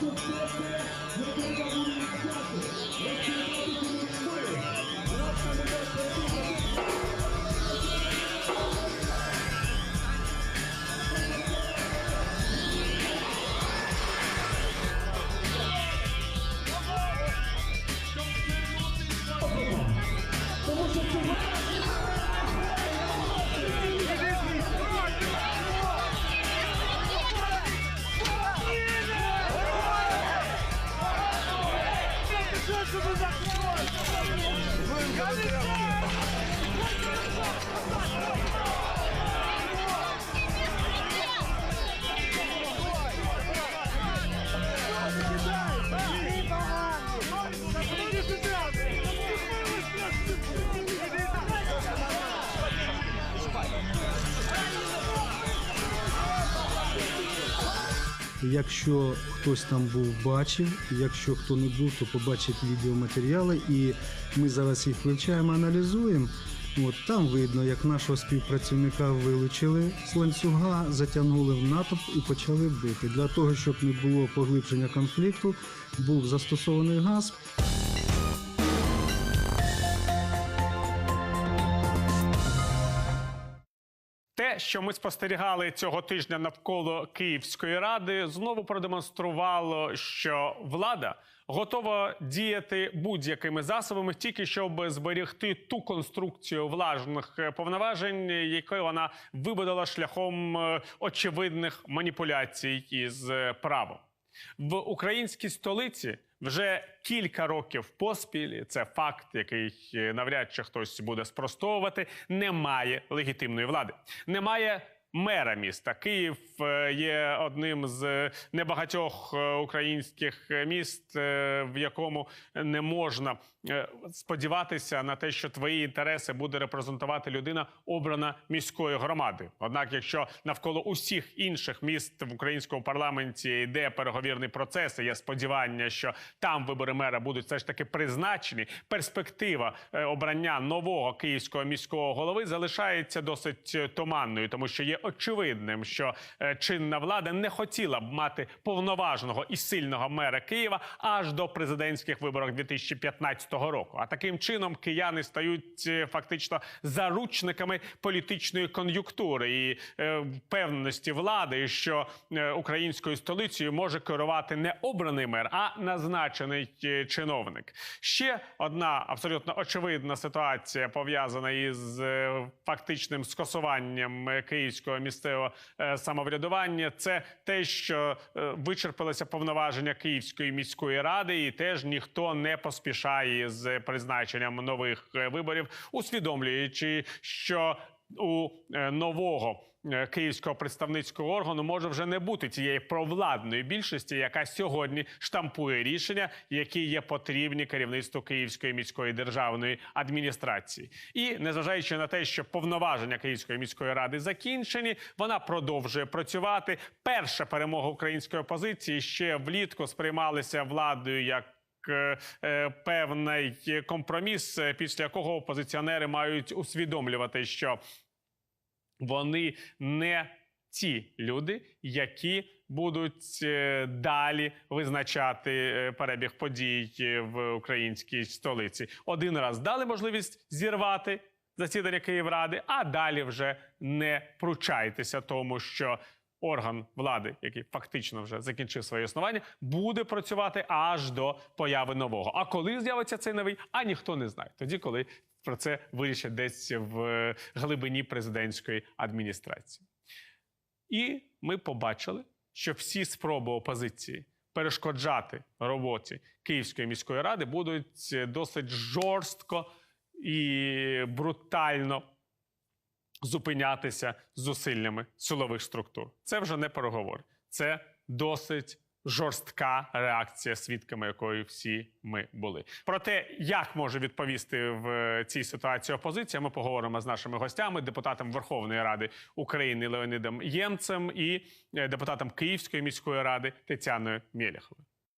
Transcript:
Let's get up to the Вы Якщо хтось там був, бачив. Якщо хто не був, то побачить відеоматеріали. І ми зараз їх вивчаємо, аналізуємо. От там видно, як нашого співпрацівника вилучили з ланцюга, затягнули в натовп і почали бити. Для того, щоб не було поглиблення конфлікту, був застосований газ. Що ми спостерігали цього тижня навколо Київської ради, знову продемонструвало, що влада готова діяти будь-якими засобами, тільки щоб зберегти ту конструкцію влажних е, повноважень, яку вона вибудала шляхом е, очевидних маніпуляцій із е, правом. В українській столиці вже кілька років поспіль. Це факт, який е, навряд чи хтось буде спростовувати. Немає легітимної влади, немає. Мера міста Київ е, є одним з небагатьох е, українських міст, е, в якому не можна е, сподіватися на те, що твої інтереси буде репрезентувати людина, обрана міською громадою. Однак, якщо навколо усіх інших міст в українському парламенті йде переговірний процес, і є сподівання, що там вибори мера будуть все ж таки призначені, перспектива е, обрання нового київського міського голови залишається досить е, туманною, тому що є очевидним, що е, чинна влада не хотіла б мати повноважного і сильного мера Києва аж до президентських виборів 2015 року. А таким чином кияни стають е, фактично заручниками політичної кон'юнктури і е, впевненості влади, що українською столицею може керувати не обраний мер, а назначений чиновник. Ще одна абсолютно очевидна ситуація пов'язана із фактичним скасуванням е, київського місцевого е, самоврядування. Це те, що е, вичерпалися повноваження Київської міської ради, і теж ніхто не поспішає з призначенням нових е, виборів, усвідомлюючи, що у е, нового е, київського представницького органу може вже не бути тієї провладної більшості, яка сьогодні штампує рішення, які є потрібні керівництву Київської міської державної адміністрації. І незважаючи на те, що повноваження Київської міської ради закінчені, вона продовжує працювати. Перша перемога української опозиції ще влітку сприймалася владою як певний компроміс, е, після якого опозиціонери мають усвідомлювати, що вони не ті люди, які будуть е, далі визначати е, перебіг подій е, в українській столиці. Один раз дали можливість зірвати засідання Київради, а далі вже не пручайтеся тому, що орган влади, який фактично вже закінчив своє існування, буде працювати аж до появи нового. А коли з'явиться цей новий, а ніхто не знає. Тоді, коли про це вирішать десь в е, глибині президентської адміністрації. І ми побачили, що всі спроби опозиції перешкоджати роботі Київської міської ради будуть е, досить жорстко і брутально зупинятися зусиллями силових структур. Це вже не переговори, це досить жорстка реакція, свідками якої всі ми були. Про те, як може відповісти в цій ситуації опозиція, ми поговоримо з нашими гостями, депутатом Верховної Ради України Леонідом Ємцем і е, депутатом Київської міської ради Тетяною Мєляховою.